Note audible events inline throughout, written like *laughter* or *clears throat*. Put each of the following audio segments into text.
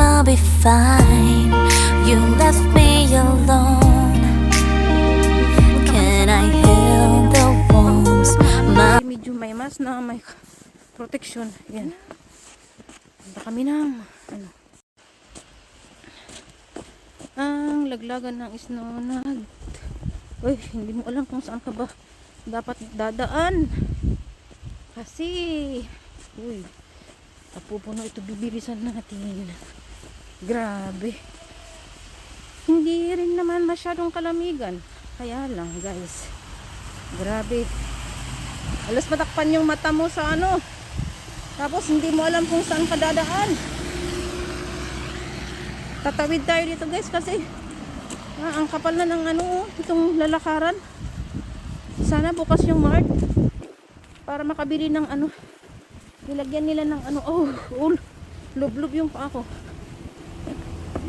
Gonna be fine. You left me alone. Can I heal the wounds? My medyo may mas na may protection. Yan. Punta kami ng ano. Ang laglagan ng snow nag Uy, hindi mo alam kung saan ka ba dapat dadaan. Kasi uy, napupuno ito bibilisan natin. Grabe. Hindi rin naman masyadong kalamigan. Kaya lang, guys. Grabe. Alas matakpan yung mata mo sa ano. Tapos hindi mo alam kung saan ka dadaan. Tatawid tayo dito guys kasi ah, ang kapal na ng ano oh, itong lalakaran. Sana bukas yung mart para makabili ng ano. Nilagyan nila ng ano. Oh, oh lublob yung paa ko.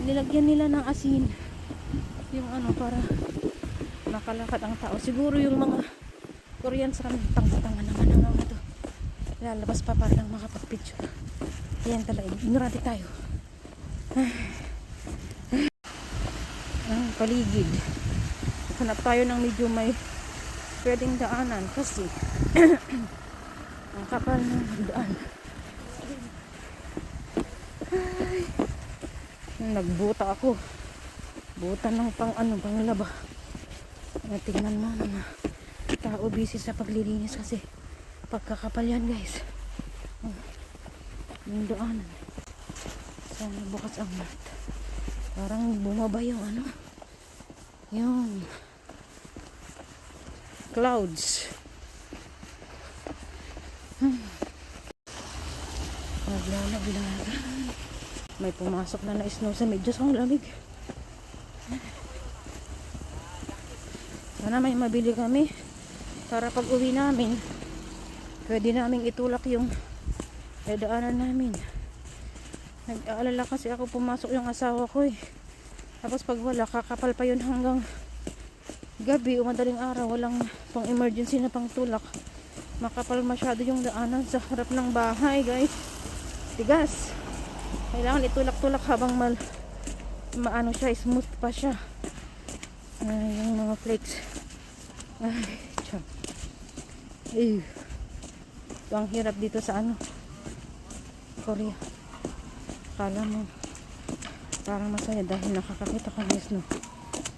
Nilagyan nila ng asin. Yung ano para makalakad ang tao. Siguro yung mga Korean sa kami. Tanga-tanga naman ang mga to. Lalabas pa para lang makapag-picture. Yan talaga. Ignorante tayo. Ang paligid. Hanap tayo ng medyo may pwedeng daanan kasi *clears throat* ang kapal ng daan. Nagbuta ako. Buta ng pang ano, pang laba. Tingnan mo mga tao busy sa paglilinis kasi pagkakapal yan guys. Oh, Yung daanan. Sana bukas ang mat. Parang bumaba yung ano. Yung clouds. Hmm. Maglalaglagan. May pumasok na na snow sa medyas. Ang lamig. Sana may mabili kami para pag uwi namin pwede namin itulak yung dadaanan namin nag-aalala kasi ako pumasok yung asawa ko eh tapos pag wala kakapal pa yun hanggang gabi o madaling araw walang pang emergency na pang tulak makapal masyado yung daanan sa harap ng bahay guys tigas kailangan itulak-tulak habang mal maano siya smooth pa siya. Ay yung mga flakes. Ay tiyan ay ito ang hirap dito sa ano Korea. Kala mo parang masaya dahil nakakakita ka ng snow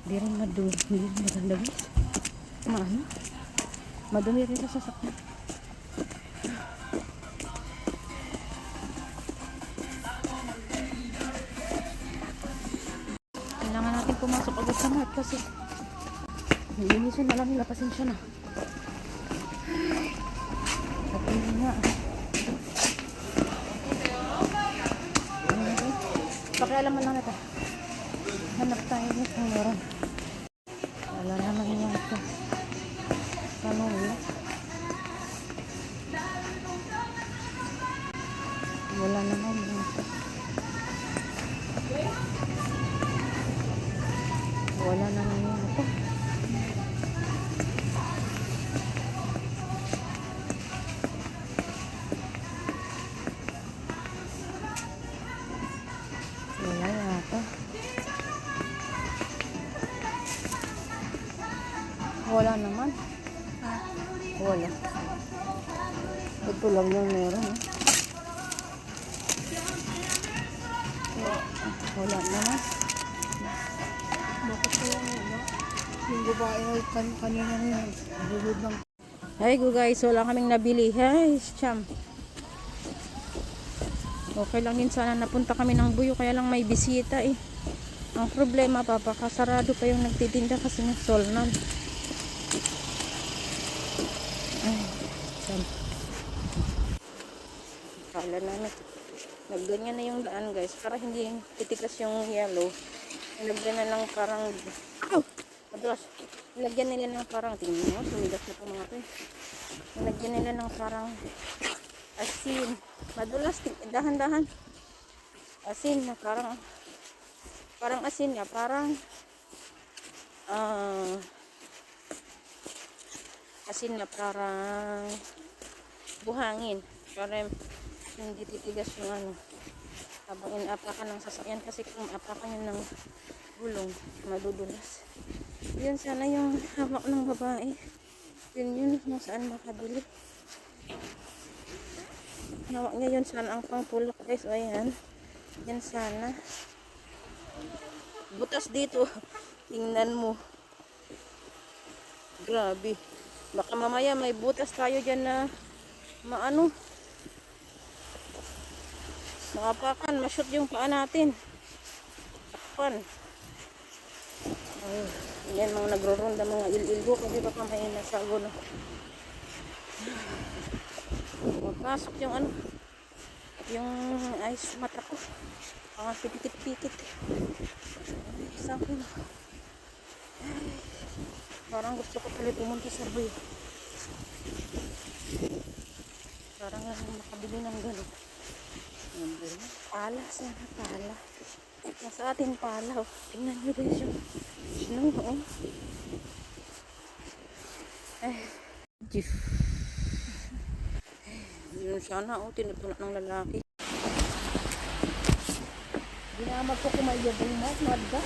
di rin madumi hindi rin maganda guys maano? Madumi rin sa sasakyan natin pumasok agad sa mart kasi linisin na lang nila pasensya na. At yun nga. Pakialaman lang ito. Hanap tayo ng meron wala naman wala ito lang yung meron eh. wala naman Bakit kaya nga? Yung babae kan kanina na yun. Bulod ng Hi go guys, wala kaming nabili. Hi, cham. Okay lang din sana napunta kami ng buyo kaya lang may bisita eh. Ang problema papakasarado pa yung nagtitinda kasi ng solnan. Ay, cham. Kala namin. Nagganyan na yung daan guys para hindi titikas yung yellow. Nilagyan na lang parang Ow! Madulas. Nilagyan nila ng parang tingnan mo, tumigas na po mga to. eh. Nilagyan nila ng parang asin. Madulas, dahan-dahan. Asin na parang parang asin niya, parang ah asin na parang buhangin. Para hindi titigas yung ano. habang inaapakan ng sasakyan kasi kung maapakan yun ng gulong madudulas. Yun sana yung hawak ng babae. Yun yun kung saan makabili. Hawak niya yun sana ang pangtulak guys. O ayan. Yan sana. Butas dito. *laughs* Tingnan mo. Grabe. Baka mamaya may butas tayo dyan na maano maapakan mashoot yung paa natin takpan ay yan mga nagro-ronda mga il-ilgo kasi baka may nasago na Magpasok yung ano, yung ice mata ko. Mga pikit-pikit. Sakit na. Ay, parang gusto ko pala pumunta sa bay. Parang makabili ng gano'n. Pala, sana pala. Nasa atin pala. Oh. Tingnan nyo guys yung snow. Oh. Ay, Jif. Yun sana, oh, tinutulak ng lalaki. Ginamag ko kumayabong mo, madga.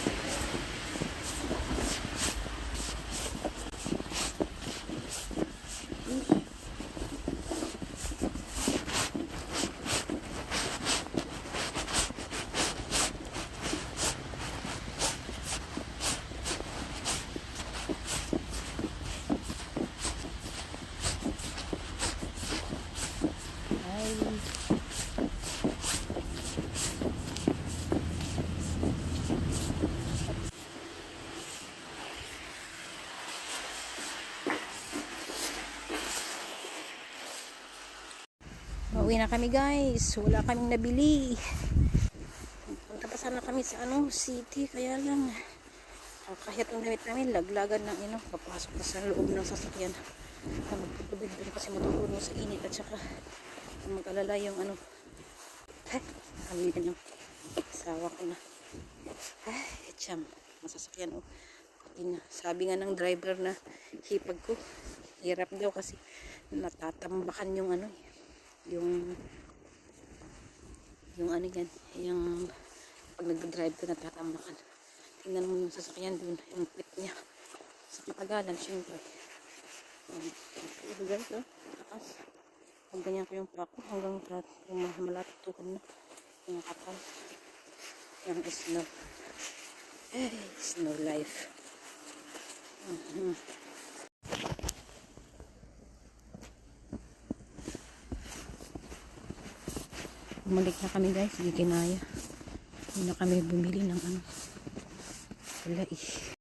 Pauwi na kami guys. Wala kaming nabili. Punta pa sana kami sa ano, city. Kaya lang, ah, kahit ang damit namin, laglagan ng ino. Papasok na sa loob ng sasakyan. Magtutubig doon kasi matutulong sa init. At saka, mag-alala yung ano. Ay, kami na yung asawa ko na. Ay, tiyam. Masasakyan oh. Pati na. Sabi nga ng driver na hipag ko. Hirap daw kasi natatambakan yung ano eh yung yung ano yan yung pag nag-drive ka natatambakan tingnan mo yung sasakyan dun yung clip niya. Sa katagalan syempre. Um, guys oh taas. Pag ganyan ko yung pako hanggang malatutukan na yung kapal. Yung snow. Eh snow life. Mhm. Bumalik na kami guys, hindi kinaya. Hindi na kami bumili ng ano. Wala eh.